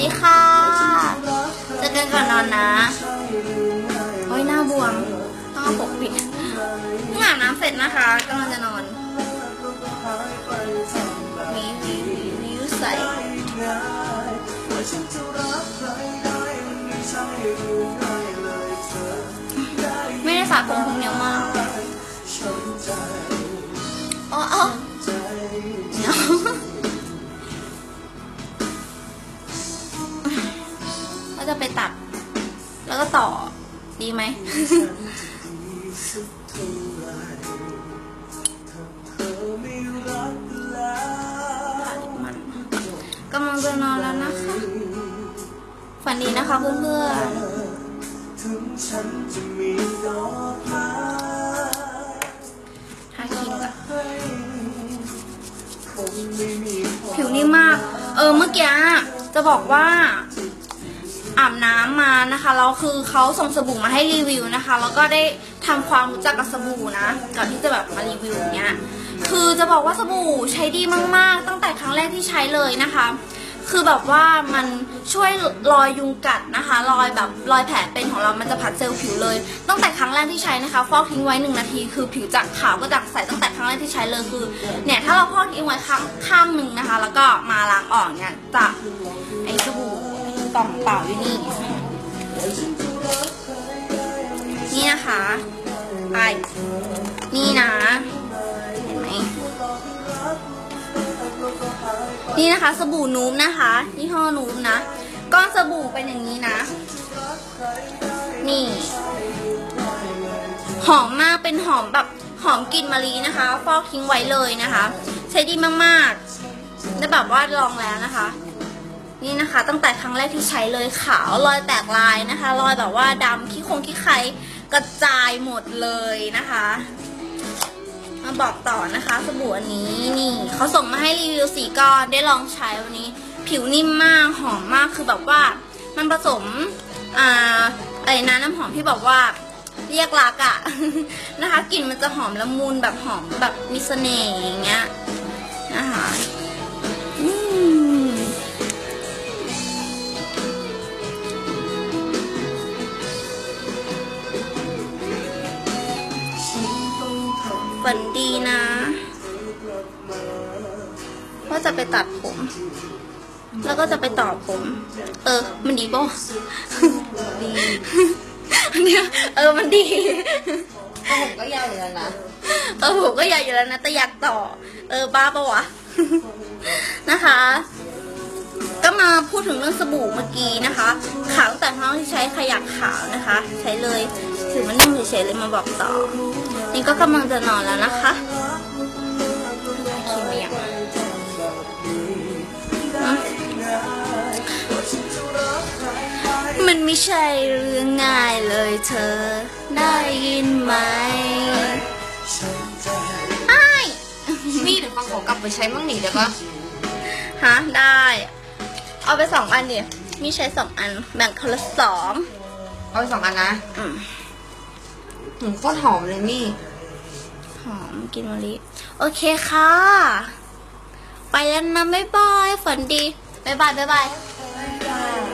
ดีค่ะเจอกันก่อนนอนนะโอ้ยหน้าบวม ต้องปกปิดเพิ่งอาบน้ำเสร็จนะคะกำลังจะนอนมีวิววิวใสไม่ได้สระผมผมเหนียว เราจะไปตัด แล้วก็ต่อดีไหม กำลังจะนอนแล้วนะคะ ฝันดีนะคะเพื่อนๆทาครีมก่อนผิวนิ่มมาก เออเมื่อกี้จะบอกว่า อาบน้ำมานะคะแล้วคือเขาส่งสบู่มาให้รีวิวนะคะ แล้วก็ได้ทำความรู้จักกับสบู่นะก่อนที่จะแบบมารีวิวเงี้ยคือจะบอกว่าสบู่ใช้ดีมาก ๆ ตั้งแต่ครั้งแรกที่ใช้เลยนะคะ คือแบบว่ามันช่วยรอยยุงกัดนะคะ รอยแบบรอยแผลเป็นของเรามันจะผัดเซลล์ผิวเลย ตั้งแต่ครั้งแรกที่ใช้นะคะ ฟอกทิ้งไว้หนึ่งนาที คือผิวจากขาวก็จากใสตั้งแต่ครั้งแรกที่ใช้เลยคือเนี่ยถ้าเราฟอกทิ้งไว้ข้างข้างหนึ่งนะคะ แล้วก็มาล้างออกเนี่ยจะไอสบู่ กล่องเปล่าอยู่นี่ นี่นะคะไอนี่นะ เห็นไหม นี่นะคะ สบู่นูมนะคะยี่ห้อนูมนะ ก้อนสบู่เป็นอย่างนี้นะ นี่ หอมมาก เป็นหอมแบบหอมกลิ่นมะลินะคะ ฟอกทิ้งไว้เลยนะคะ ใช้ดีมากๆ ได้แบบว่าลองแล้วนะคะ นี่นะคะ ตั้งแต่ครั้งแรกที่ใช้เลยขาวรอยแตกลายนะคะ รอยแบบว่าดำขี้คงขี้ใครกระจายหมดเลยนะคะ มาบอกต่อนะคะสบู่อันนี้นี่เขาส่งมาให้รีวิวสีก้อนได้ลองใช้วันนี้ ผิวนิ่มมากหอมมากคือแบบว่ามันผสมอ่าไอ้น้ำน้ำหอมที่บอกว่าเรียกรักอะนะคะกลิ่นมันจะหอมละมุนแบบหอมแบบมีเสน่ห์อย่างเงี้ยนะคะ ฝันดีนะ ว่าจะไปตัดผม แล้วก็จะไปต่อผม เออ มันดีป่ะดีเนี่ยเออมันดีผมก็ยาวอยู่แล้วนะเออผมก็อยากอยู่แล้วนะแต่อยากต่อ เออบ้าปะวะนะคะ ก็มาพูดถึงเรื่องสบู่เมื่อกี้นะคะขาวตั้งแต่ท้องที่ใช้ขยักขาวนะคะ ใช้เลย ถือมันนิ่มเฉยๆเลยมาบอกต่อ นี่ก็กำลังจะนอนแล้วนะคะคิมเมียงมันไม่ใช่เรื่องง่ายเลยเธอ ได้ยินไหมไอ้ายนี่เดี๋ยวฟังขอกลับไปใช้มั่งหนิเดี๋ยวก็ฮะ ได้ เอาไปสองอันดิมีใช้สองอัน แบ่งคนละสอง เอาไปสองอันนะ อืม หืมก็หอมเลยนี่ หอมกินมะลิโอเคค่ะ ไปแล้วนะบ๊ายบาย ฝันดีบ๊ายบายบ๊ายบาย